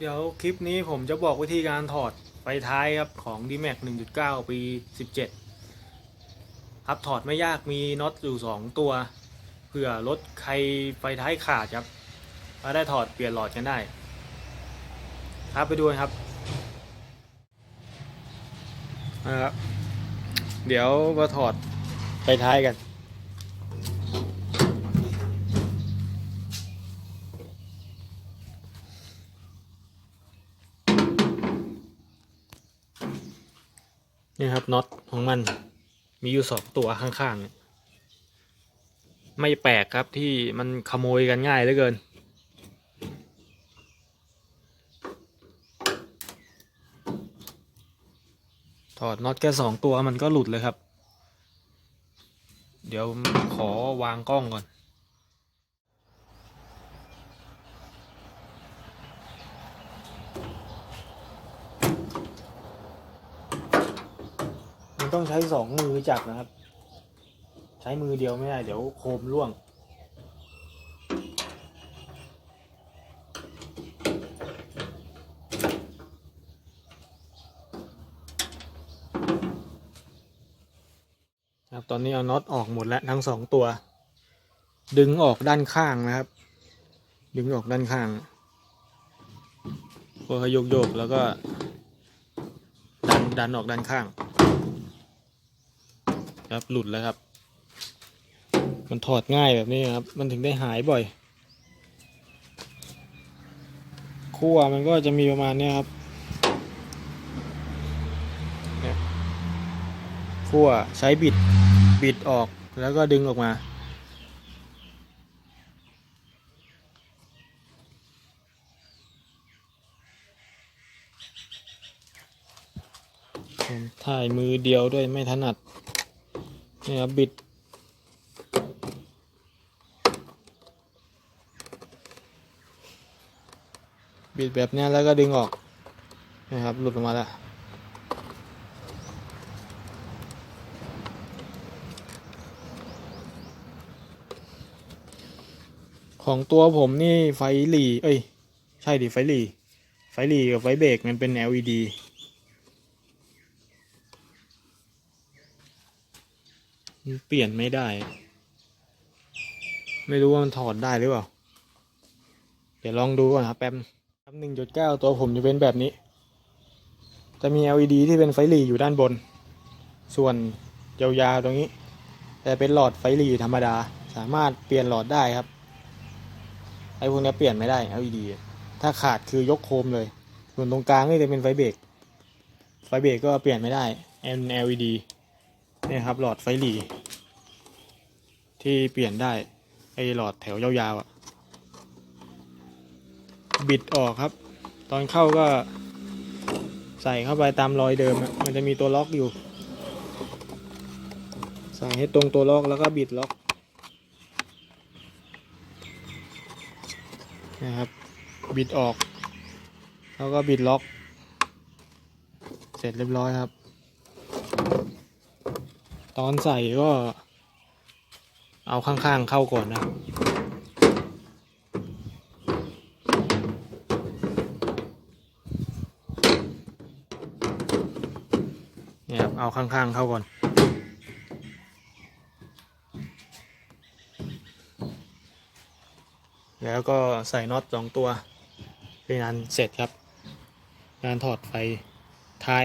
เดี๋ยวคลิปนี้ผมจะบอกวิธีการถอดไฟท้ายครับของ d m a x 1.9 ปี 17 ครับถอดไม่ยากมีน็อตอยู่ 2 ตัว เผื่อรถใครไฟท้ายขาดครับก็ได้ถอดเปลี่ยนหลอดกันได้ ครับไปดูครับนะครับ เดี๋ยวมาถอดไฟท้ายกัน นี่ครับน็อตของมันมีอยู่สองตัวข้างๆเนี่ยไม่แปลกครับที่มันขโมยกันง่ายเหลือเกิน ถอดน็อตแค่สองตัวมันก็หลุดเลยครับ เดี๋ยวขอวางกล้องก่อน ต้องใช้สองมือจับนะครับ ใช้มือเดียวไม่ได้ เดี๋ยวโคมร่วง ครับตอนนี้เอาน็อตออกหมดแล้วทั้งสองตัว ดึงออกด้านข้างนะครับ ดึงออกด้านข้างพอขาโยกโยกๆแล้วก็ดันดันออกด้านข้าง ครับ หลุดแล้วครับ มันถอดง่ายแบบนี้ครับ มันถึงได้หายบ่อยขั้วมันก็จะมีประมาณนี้ครับเนี่วใช้บิดบิดออกแล้วก็ดึงออกมา ผมถ่ายมือเดียวด้วยไม่ถนัด นี่ครับบิด บิดแบบนี้แล้วก็ดึงออกนะครับหลุดออกมาแล้วของตัวผมนี่ไฟหลี เอ้ย ใช่ดิไฟหลี ไฟหลีกับไฟเบรกมันเป็น LED มันเปลี่ยนไม่ได้ ไม่รู้ว่ามันถอดได้หรือเปล่า เดี๋ยวลองดูก่อนครับแป๊บครับหนึ่งจุดเก้าตัวผมจะเป็นแบบนี้ จะมี LED ที่เป็นไฟหลีอยู่ด้านบน ส่วนยาวๆตรงนี้ แต่เป็นหลอดไฟหลีธรรมดา สามารถเปลี่ยนหลอดได้ครับ ไอ้พวกนี้เปลี่ยนไม่ได้ LED ถ้าขาดคือยกโคมเลย ส่วนตรงกลางนี่จะเป็นไฟเบรก ไฟเบรกก็เปลี่ยนไม่ได้ LED นี่ครับหลอดไฟหลี ที่เปลี่ยนได้ ไอ้หลอดแถวยาวๆอะ่ะ บิดออกครับ ตอนเข้าก็ใส่เข้าไปตามรอยเดิมอะมันจะมีตัวล็อกอยู่ ใส่ให้ตรงตัวล็อกแล้วก็บิดล็อกนะครับ บิดออก แล้วก็บิดล็อก เสร็จเรียบร้อยครับ ตอนใส่ก็ เอาข้างๆเข้าก่อนนะเนี่ยครับเอาข้างๆเข้าก่อน แล้วก็ใส่น็อตสองตัว เป็นอันเสร็จครับงานถอดไฟท้าย